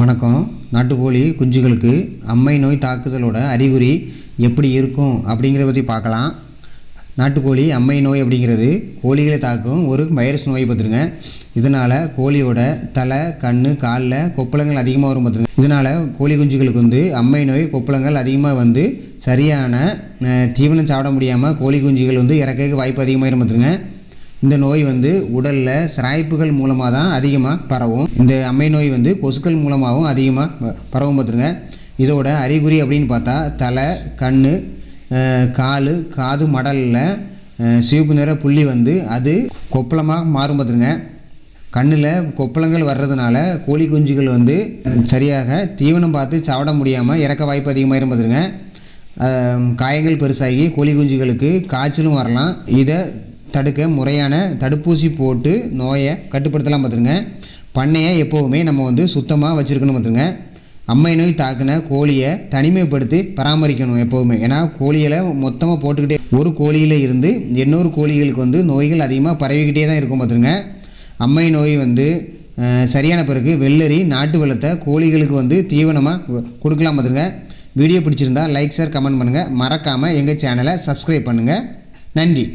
வணக்கம். நாட்டுக்கோழி குஞ்சுகளுக்கு அம்மை நோய் தாக்குதலோட அறிகுறி எப்படி இருக்கும் அப்படிங்கிறத பற்றி பார்க்கலாம். நாட்டுக்கோழி அம்மை நோய் அப்படிங்கிறது கோழிகளை தாக்கும் ஒரு வைரஸ் நோய் பார்த்துருங்க. இதனால் கோழியோட தலை கண் காலில் கொப்பளங்கள் அதிகமாக வரும் பார்த்துருங்க. இதனால் கோழி குஞ்சுகளுக்கு வந்து அம்மை நோய் கொப்பளங்கள் அதிகமாக வந்து சரியான தீவனம் சாப்பிட முடியாமல் கோழி குஞ்சுகள் வந்து இறக்க வாய்ப்பு அதிகமாக இருக்கும் பார்த்துருங்க. இந்த நோய் வந்து உடலில் சிராய்ப்புகள் மூலமாக தான் அதிகமாக பரவும். இந்த அம்மை நோய் வந்து கொசுக்கள் மூலமாகவும் அதிகமாக ப- பரவும் பார்த்துருங்க இதோட அறிகுறி அப்படின்னு பார்த்தா தலை கண் கால் காது மடலில் சிவப்பு நிற புள்ளி வந்து அது கொப்பளமாக மாறும் பார்த்துருங்க கண்ணில் கொப்பளங்கள் வர்றதுனால கோழி குஞ்சுகள் வந்து சரியாக தீவனம் பார்த்து சாப்பிட முடியாமல் இறக்க வாய்ப்பு அதிகமாக இருக்கும் பார்த்துருங்க காயங்கள் பெருசாகி கோழி குஞ்சுகளுக்கு காய்ச்சலும் வரலாம். இதை தடுக்க முறையான தடுப்பூசி போட்டு நோயை கட்டுப்படுத்தலாம் பார்த்துருங்க. பண்ணையை எப்போவுமே நம்ம வந்து சுத்தமாக வச்சுருக்கணும் பார்த்துருங்க. அம்மை நோய் தாக்குன கோழியை தனிமைப்படுத்தி பராமரிக்கணும் எப்போவுமே. ஏன்னா கோழிகளை மொத்தமாக போட்டுக்கிட்டே ஒரு கோழியில் இருந்து இன்னொரு கோழிகளுக்கு வந்து நோய்கள் அதிகமாக பரவிக்கிட்டே தான் இருக்கும் பார்த்துருங்க. அம்மை நோய் வந்து சரியான பிறகு வெள்ளரி நாட்டு வெள்ளத்தை கோழிகளுக்கு வந்து தீவனமாக கொடுக்கலாம் பார்த்துருங்க. வீடியோ பிடிச்சிருந்தா லைக் ஷேர் கமெண்ட் பண்ணுங்கள் மறக்காமல் எங்கள் சேனலை சப்ஸ்கிரைப் பண்ணுங்கள் நன்றி.